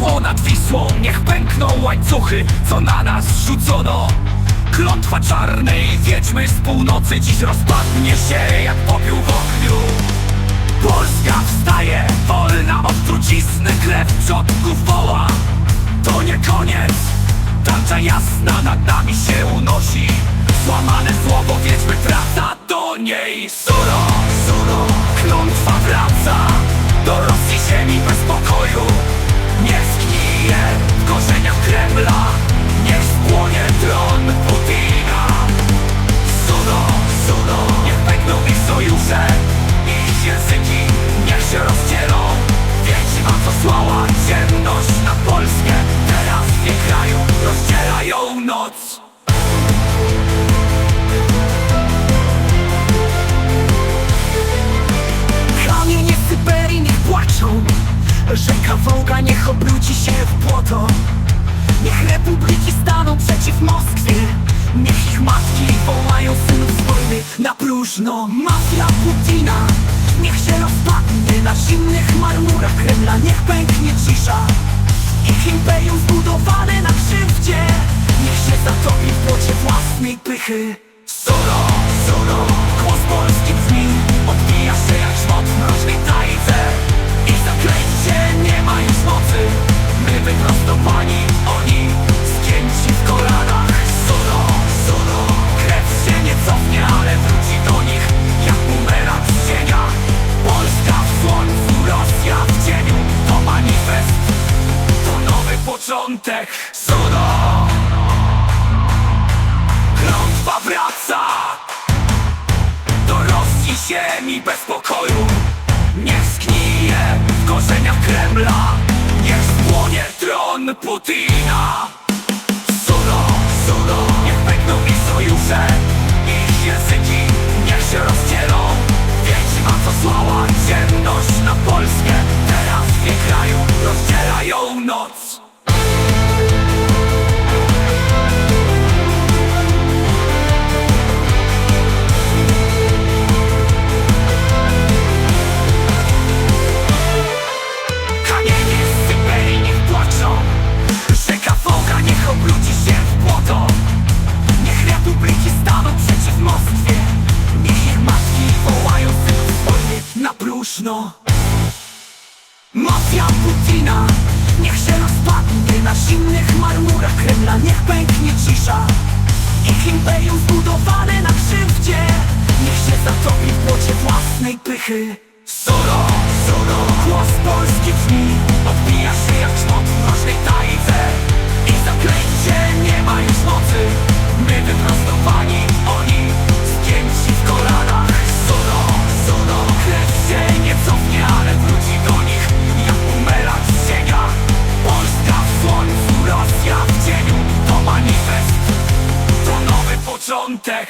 ponad Wisłą. Niech pękną łańcuchy, co na nas rzucono. Klątwa czarnej wiedźmy z północy Dziś rozpadnie się jak popiół w ogniu. Polska wstaje, wolna od trucizny Krew przodków woła. To nie koniec Tarcza jasna nad nami się unosi. Złamane słowo wiedźmy wraca do niej. Suro, słała ciemność na Polskę. Teraz w jej kraju rozdzielają noc. Kamienie Syberii płaczą. Rzeka Wołga niech obróci się w błoto Niech republiki staną przeciw Moskwie. Niech ich matki wołają synów z na próżno Mafia Putina niech się rozpadnie na zimnych marmurach Kremla Niech pęknie cisza. Ich imperium zbudowane na krzywdzie. Niech się zatopi w płocie własnej pychy. Solo, solo, głos polski ziemi bez pokoju. Niech zgnije w korzeniach Kremla. Niech spłonie tron Putina. Solo, solo, niech pękną ich sojusze. Ich języki niech się rozdzielą. Wiedźma co słała ciemność na Polskę. Teraz w kraju rozdzielają noc próżno Mafia Putina Niech się rozpadnie na zimnych marmurach Kremla Niech pęknie cisza. Ich imperium zbudowane na krzywdzie Niech się zatopi w błocie własnej pychy Комтек